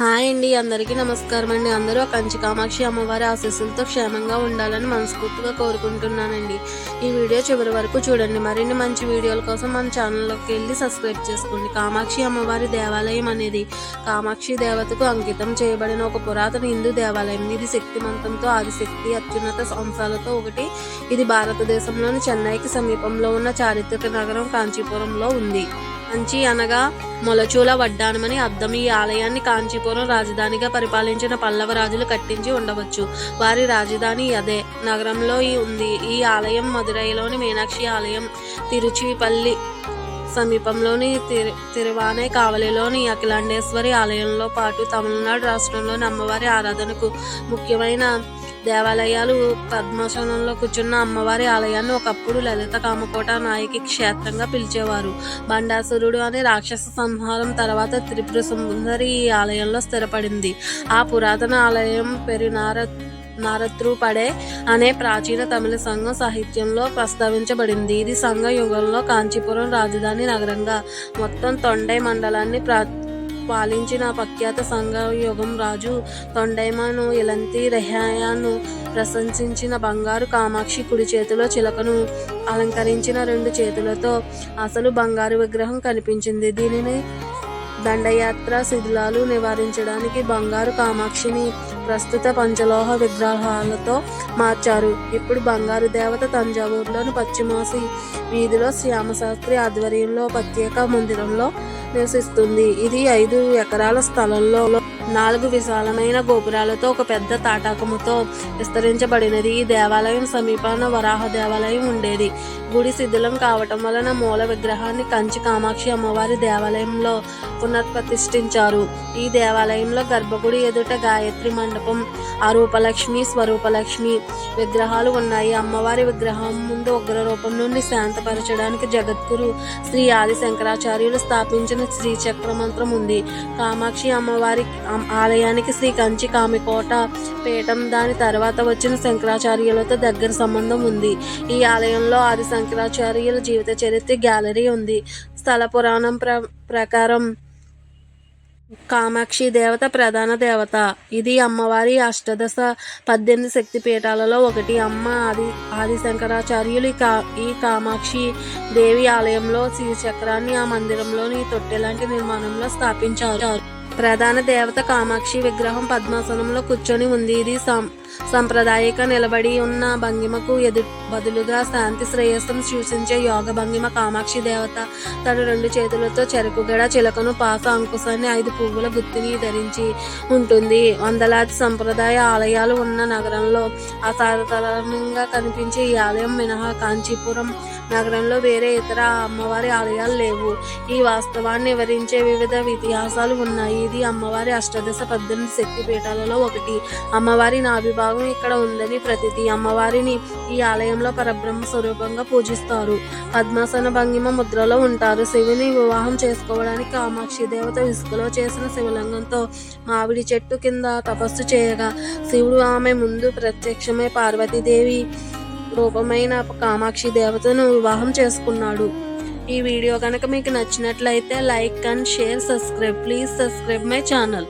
Hi అండి అందరికీ నమస్కారం అండి. అందరూ కంచి కామాక్షి అమ్మవారి ఆశీస్సులతో క్షేమంగా ఉండాలని మనస్ఫూర్తిగా కోరుకుంటున్నానండి. ఈ వీడియో చివరి వరకు చూడండి. మరిన్ని మంచి వీడియోల కోసం మన ఛానల్లోకి వెళ్ళి సబ్స్క్రైబ్ చేసుకోండి. కామాక్షి అమ్మవారి దేవాలయం అనేది కామాక్షి దేవతకు అంకితం చేయబడిన ఒక పురాతన హిందూ దేవాలయం. ఇది శక్తిమంతంతో ఆదిశక్తి అత్యున్నత అంశాలతో ఒకటి. ఇది భారతదేశంలోని చెన్నైకి సమీపంలో ఉన్న చారిత్రక నగరం కాంచీపురంలో ఉంది. కాంచి అనగా మొలచూల వడ్డానమని అర్థం. ఈ ఆలయాన్ని కాంచీపురం రాజధానిగా పరిపాలించిన పల్లవ రాజులు కట్టించి ఉండవచ్చు. వారి రాజధాని అదే. నగరంలో ఈ ఉంది. ఈ ఆలయం మదురైలోని మీనాక్షి ఆలయం. తిరుచిపల్లి సమీపంలోని తిరు తిరువానే కావలిలోని అఖిలాండేశ్వరి ఆలయంలో పాటు తమిళనాడు రాష్ట్రంలోని అమ్మవారి ఆరాధనకు ముఖ్యమైన దేవాలయాలు పద్మాసనంలో కూర్చున్న అమ్మవారి ఆలయాన్ని ఒకప్పుడు లలిత కామకోట నాయకి క్షేత్రంగా పిలిచేవారు. బండాసురుడు అనే రాక్షస సంహారం తర్వాత త్రిపుర సుందరి ఈ ఆలయంలో స్థిరపడింది. ఆ పురాతన ఆలయం పెరినార నారత్రుపడే అనే ప్రాచీన తమిళ సంఘం సాహిత్యంలో ప్రస్తావించబడింది. ఇది సంఘ యుగంలో కాంచీపురం రాజధాని నగరంగా మొత్తం తొండై మండలాన్ని ప్రా పాలించిన ప్రఖ్యాత సంఘ యుగం రాజు తొండైమాను ఇలంతి రెహాయాను ప్రశంసించిన బంగారు కామాక్షి కుడి చేతిలో చిలకను అలంకరించిన రెండు చేతులతో అసలు బంగారు విగ్రహం కనిపించింది. దీనిని దండయాత్ర శిథిలాలు నివారించడానికి బంగారు కామాక్షిని ప్రస్తుత పంచలోహ విగ్రహాలతో మార్చారు. ఇప్పుడు బంగారు దేవత తంజావూరులోని పశ్చిమాసి వీధిలో శ్యామశాస్త్రి ఆధ్వర్యంలో ప్రత్యేక మందిరంలో నివసిస్తుంది ఇది ఐదు ఎకరాల స్థలంలో నాలుగు విశాలమైన గోపురాలతో ఒక పెద్ద తాటాకముతో విస్తరించబడినది. ఈ దేవాలయం సమీపాన వరాహ దేవాలయం ఉండేది. గుడి శిథిలం కావటం వలన మూల విగ్రహాన్ని కంచి కామాక్షి అమ్మవారి దేవాలయంలో పునర్ప్రతిష్ఠించారు ఈ దేవాలయంలో గర్భగుడి ఎదుట గాయత్రి మండపం అరూపలక్ష్మి స్వరూపలక్ష్మి విగ్రహాలు ఉన్నాయి. అమ్మవారి విగ్రహం ముందు ఉగ్ర రూపం నుండి శాంతపరచడానికి జగద్గురు శ్రీ ఆది శంకరాచార్యులు స్థాపించిన శ్రీ చక్ర మంత్రం ఉంది. కామాక్షి అమ్మవారి ఆలయానికి శ్రీ కంచి కామికోట పీఠం దాని తర్వాత వచ్చిన శంకరాచార్యులతో దగ్గర సంబంధం ఉంది. ఈ ఆలయంలో ఆది శంకరాచార్యుల జీవిత చరిత్ర గ్యాలరీ ఉంది. స్థల పురాణం ప్ర ప్రకారం కామాక్షి దేవత ప్రధాన దేవత. ఇది అమ్మవారి అష్టదశ పద్దెనిమిది శక్తి పీఠాలలో ఒకటి. అమ్మ ఆది ఆది శంకరాచార్యులు ఈ కా ఈ కామాక్షి దేవి ఆలయంలో శ్రీచక్రాన్ని ఆ మందిరంలోని తొట్టెలాంటి నిర్మాణంలో స్థాపించారు. ప్రధాన దేవత కామాక్షి విగ్రహం పద్మాసనంలో కూర్చొని ఉంది. ఇది సంప్రదాయక నిలబడి ఉన్న భంగిమకు ఎదు బదులుగా శాంతి శ్రేయస్సం సూచించే యోగ భంగిమ కామాక్షి దేవత. తన రెండు చేతులతో చెరకుగడ చిలకను పాస అంకుశాన్ని ఐదు పువ్వుల గుత్తిని ధరించి ఉంటుంది. వందలాది సంప్రదాయ ఆలయాలు ఉన్న నగరంలో అసాధారణంగా కనిపించే ఈ ఆలయం మినహా కాంచీపురం నగరంలో వేరే ఇతర అమ్మవారి ఆలయాలు లేవు. ఈ వాస్తవాన్ని వివరించే వివిధ ఇతిహాసాలు ఉన్నాయి. ఇది అమ్మవారి అష్టదశ పద్దెనిమిది శక్తి పీఠాలలో ఒకటి. అమ్మవారి భాగం ఇక్కడ ఉందని ప్రతిది అమ్మవారిని ఈ ఆలయంలో పరబ్రహ్మ స్వరూపంగా పూజిస్తారు. పద్మాసన భంగిమ ముద్రలో ఉంటారు. శివుని వివాహం చేసుకోవడానికి కామాక్షి దేవత ఇసుకలో చేసిన శివలింగంతో మామిడి చెట్టు కింద తపస్సు చేయగా శివుడు ఆమె ముందు ప్రత్యక్షమై పార్వతీదేవి రూపమైన కామాక్షి దేవతను వివాహం చేసుకున్నాడు. ఈ వీడియో కనుక మీకు నచ్చినట్లయితే like and share subscribe. Please subscribe my channel.